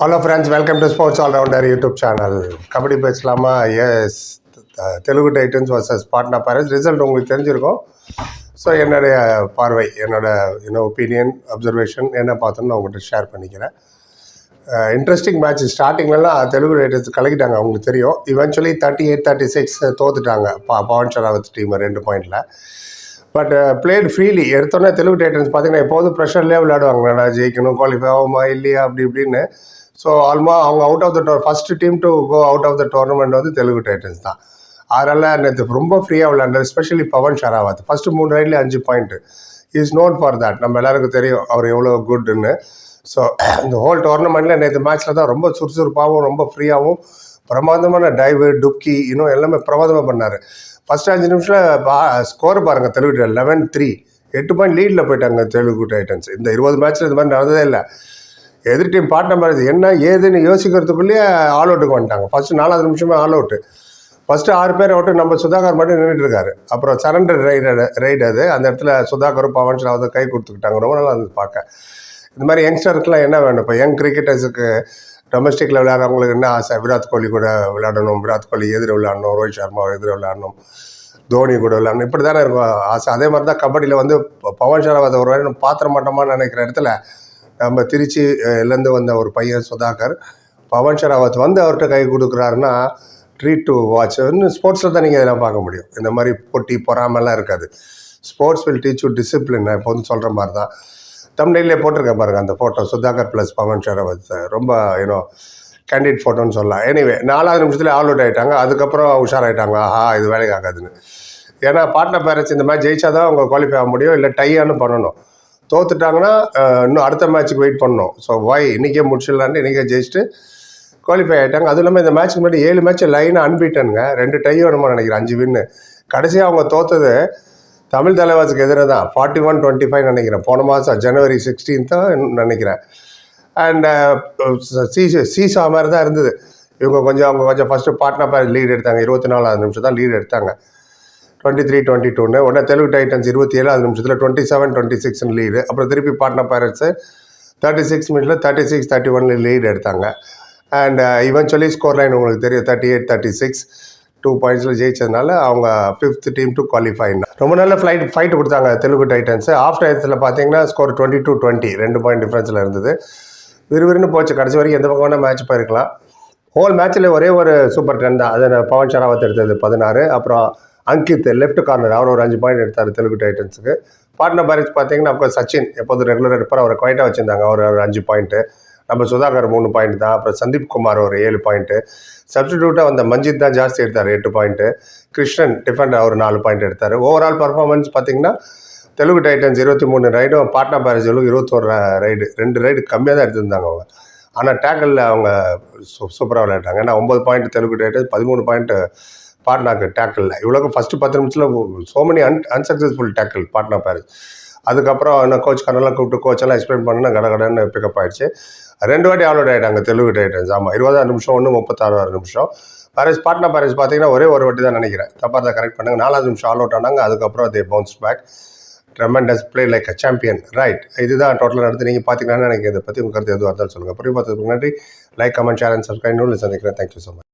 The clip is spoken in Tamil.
Hello friends welcome to sports allrounder YouTube channel kabaddi பேசலாமா? Yes Telugu Titans versus Patna Pirates result உங்களுக்கு தெரிஞ்சிருக்கும். ஸோ என்னுடைய பார்வை என்னோட என்ன ஒப்பீனியன் அப்சர்வேஷன் என்ன பார்த்தோன்னு நான் உங்கள்கிட்ட ஷேர் பண்ணிக்கிறேன். இன்ட்ரெஸ்டிங் மேட்ச் ஸ்டார்டிங்லலாம் தெலுங்கு டைட்டன்ஸ் கலக்கிட்டாங்க. அவங்களுக்கு தெரியும். Eventually thirty eight thirty six தோத்துட்டாங்க. பா பவன் ஷராவத் டீம் ரெண்டு பாயிண்டில் பட் பிளேட் ஃப்ரீலி எடுத்தோன்னே தெலுங்கு டைட்டன்ஸ் பார்த்தீங்கன்னா எப்போதும் ப்ரெஷர்லேயே விளையாடுவாங்க. நான் ஜெயிக்கணும் குவாலிஃபை ஆகுமா இல்லையா அப்படி இப்படின்னு. ஸோ ஆல்மோ அவங்க out of the door first team to go out of the tournament வந்து தெலுங்கு டைட்டன்ஸ் தான். அதனால் நேற்று ரொம்ப ஃப்ரீயாக விளையாண்டது எஸ்பெஷலி பவன் ஷராவத். ஃபஸ்ட்டு மூணு ரைட்லேயே அஞ்சு point is known for that நம்ம எல்லாருக்கும் தெரியும் அவர் எவ்வளோ குட்னு ஸோ இந்த ஹோல் டோர்னமெண்ட்டில் நேற்று மேட்ச்சில் தான் ரொம்ப சுறுசுறுப்பாகவும் ரொம்ப ஃப்ரீயாகவும் பிரமாதமான டைவு டுக்கி இன்னும் எல்லாமே பிரமாதமாக பண்ணார். ஃபஸ்ட்டு அஞ்சு நிமிஷத்தில் பா ஸ்கோர் பாருங்கள் தெலுங்கு லெவன் த்ரீ எட்டு பாயிண்ட் லீடில் போயிட்டாங்க தெலுங்கு டைட்டன்ஸ் இந்த இருபது மேட்ச்சில் இது மாதிரி நடந்ததே இல்லை. எதிர் டீம் பார்ட்னர் மாதிரி என்ன ஏதுன்னு யோசிக்கிறதுக்குள்ளேயே ஆல் அவுட்டுக்கு வந்துட்டாங்க. ஃபஸ்ட்டு நாலாவது நிமிஷமே ஆல் அவுட்டு ஃபஸ்ட்டு ஆறு பேர் அவுட்டு நம்ம சுதாகர் மட்டும் நின்றுட்டு இருக்காரு. அப்புறம் சரண்டர் ரைடு ரைடு அது. அந்த இடத்துல சுதாகரும் பவன் ஷராவதும் கை கொடுத்துக்கிட்டாங்க. ரொம்ப நல்லா இருந்து பார்க்க. இந்த மாதிரி யங்ஸ்டருக்குலாம் என்ன வேணும்? இப்போ யங் கிரிக்கெட்டர்ஸுக்கு டொமஸ்டிக்கில் விளையாடுறவங்களுக்கு என்ன ஆசை? விராட் கோலி கூட விளையாடணும். விராட் கோலி எதிர் விளையாடணும். ரோஹித் சர்மா எதிர் விளையாடணும். தோனி கூட விளையாடணும். இப்படி தானே இருக்கும் ஆசை. அதே மாதிரி தான் கபடியில் வந்து பவன் ஷராவத் ஒரு வேலை பாத்திர மாட்டோமான்னு நினைக்கிற இடத்துல நம்ம திருச்சியிலேருந்து வந்த ஒரு பையன் சுதாகர் பவன் ஷராவத் வந்து அவர்கிட்ட கை கொடுக்குறாருன்னா ட்ரீட் டு வாட்ச் இன்னும் ஸ்போர்ட்ஸில் தான் நீங்கள் இதெல்லாம் பார்க்க முடியும். இந்த மாதிரி போட்டி பொறாமலாம் இருக்காது. Sports will teach you discipline நான் எப்போதும் சொல்கிற மாதிரி தான். தமிழ்லேயே போட்டிருக்கேன் பாருங்க அந்த ஃபோட்டோ சுதாகர் ப்ளஸ் பவன் ஷராவத் ரொம்ப யூனோ கேண்டிட் ஃபோட்டோன்னு சொல்லலாம். எனிவே நாலாவது நிமிஷத்தில் ஆல் அவுட் ஆகிட்டாங்க அதுக்கப்புறம் உஷாராயிட்டாங்க. ஆஹா இது வேலைக்கு ஆகாதுன்னு. ஏன்னா பார்ட்னர் பேரண்ட்ஸ் இந்த மாதிரி ஜெயிச்சா தான் அவங்க குவாலிஃபை ஆக முடியும். இல்லை டையானு பண்ணணும். தோத்துட்டாங்கன்னா இன்னும் அடுத்த மேட்ச்சுக்கு வெயிட் பண்ணணும். ஸோ வாய் இன்றைக்கே முடிச்சிடலான்னு இன்றைக்கே ஜெயிச்சுட்டு குவாலிஃபை ஆகிட்டாங்க அதுவும் இல்லாமல் இந்த மேட்ச்க்கு முன்னாடி ஏழு மேட்ச் லைனாக அன்பிட்டனுங்க ரெண்டு டை வேணுமா நினைக்கிறேன் அஞ்சு வின்னு கடைசியாக அவங்க தோத்தது தமிழ் தலைவாசுக்கு எதிராக தான். ஃபார்ட்டி ஒன் டுவெண்ட்டி ஃபைவ் நினைக்கிறேன். போன மாதம் ஜனவரி சிக்ஸ்டீன்த்தான் நினைக்கிறேன். அண்ட் சி சீசா மாதிரி தான் இருந்தது. இவங்க கொஞ்சம் அவங்க கொஞ்சம் ஃபஸ்ட்டு பார்ட்னர் பேர் லீட் எடுத்தாங்க. இருபத்தி நாலாவது நிமிஷம் தான் லீட் எடுத்தாங்க. டுவெண்ட்டி த்ரீ டுவெண்ட்டி டூன்னு உடனே தெலுங்கு டைட்டன்ஸ் இருபத்தி ஏழாவது நிமிஷத்தில் டுவெண்ட்டி செவன் டுவெண்ட்டி சிக்ஸ்னு லீடு அப்புறம் திருப்பி பாட்னா பைரட்ஸு தேர்ட்டி சிக்ஸ் மினிட்ஸில் தேர்ட்டி சிக்ஸ் தேர்ட்டி ஒன்ல லீட் எடுத்தாங்க அண்ட் இவென்ச்சுவலி ஸ்கோர் லைன் உங்களுக்கு தெரியும் thirty eight thirty six two பாயிண்ட்ஸில் ஜெயிச்சதுனால அவங்க ஃபிஃப்த் டீம் டு குவாலிஃபை ரொம்ப நல்ல ஃப்ளைட் ஃபைட் கொடுத்தாங்க தெலுங்கு டைட்டன்ஸு ஆஃப் டயத்தில் பார்த்தீங்கன்னா ஸ்கோர் டுவெண்ட்டி டூ டுவெண்ட்டி ரெண்டு பாயிண்ட் டிஃப்ரென்ஸில் இருந்தது. விறுவிறுன்னு போச்சு. கடைசி வரைக்கும் எந்த பக்கம் வேணால் மேட்ச் போயிருக்கலாம். ஹோல் மேட்ச்சில் ஒரே ஒரு சூப்பர் டென் தான். அது பவன் ஷராவத் எடுத்தது பதினாறு. அப்புறம் அங்கித் லெஃப்ட் கார்னர் அவர் ஒரு அஞ்சு பாயிண்ட் எடுத்தார் தெலுங்கு டைட்டன்ஸுக்கு பார்ட்னர் பாரிஸ் பார்த்தீங்கன்னா அப்போ சச்சின் எப்போதும் ரெகுலர் எடுப்பார் அவரை குவைட்டாக வச்சுருந்தாங்க. அவர் ஒரு அஞ்சு பாயிண்ட்டு நம்ம சுதாகர் மூணு பாயிண்ட் தான். அப்புறம் சந்தீப் குமார் ஒரு ஏழு பாயிண்ட்டு சப்ஸ்டிடியூட்டாக வந்த மஞ்சித் தான் ஜாஸ்தி எடுத்தார் எட்டு பாயிண்ட்டு கிருஷ்ணன் டிஃபெண்டர் அவர் நாலு பாயிண்ட் எடுத்தார். ஓவரால் பர்ஃபார்மன்ஸ் பார்த்தீங்கன்னா தெலுங்கு டைட்டன்ஸ் இருபத்தி மூணு ரைடும் பாட்னா பாரிஸ் இருபத்தோரு ரைடு ரெண்டு ரைடு கம்மியாக தான் எடுத்திருந்தாங்க அவங்க. ஆனால் டேக்கிளில் அவங்க சூ சூப்பராக விளையாட்டாங்க ஏன்னா ஒம்பது பாயிண்ட் தெலுங்கு டைட்டன்ஸ் பதிமூணு பாயிண்ட்டு பாட்னாக்கு டேக்கிளில் இவ்வளோக்கு ஃபஸ்ட்டு பத்து நிமிஷத்தில் so many un unsuccessful tackle Patna Pirates அதுக்கப்புறம் என்ன கோச் கண்ணெல்லாம் கூப்பிட்டு கோச்செல்லாம் எக்ஸ்பிளைன் பண்ணா கடகடன்னு பிக்கப் ஆயிடுச்சு. ரெண்டு வாட்டி அவுட் ஆகிட்டாங்க தெலுங்கு டைட்டன்ஸ் ஆமாம் இருபதாறு நிமிஷம் ஒன்று முப்பத்தாறு நிமிஷம். பாரிஸ் பாட்னா பாரிஸ் பார்த்தீங்கன்னா ஒரே ஒரு வாட்டி தான் நினைக்கிறேன். தப்பாக தான் கரெக்ட் பண்ணாங்க. நாலாவது நிமிஷம் ஆல் அவுட் ஆனாங்க அதுக்கப்புறம் they bounce back tremendous play like a champion right இதுதான் டோட்டலாக நடத்தி நீங்கள் பார்த்தீங்கன்னா எனக்கு இதை பற்றி உங்கள் கருத்து எதுவாக இருந்தாலும் சொல்லுங்கள் புரிய பார்த்ததுக்கு நன்றி like comment share and subscribe நூலில் சந்திக்கிறேன். Thank you so much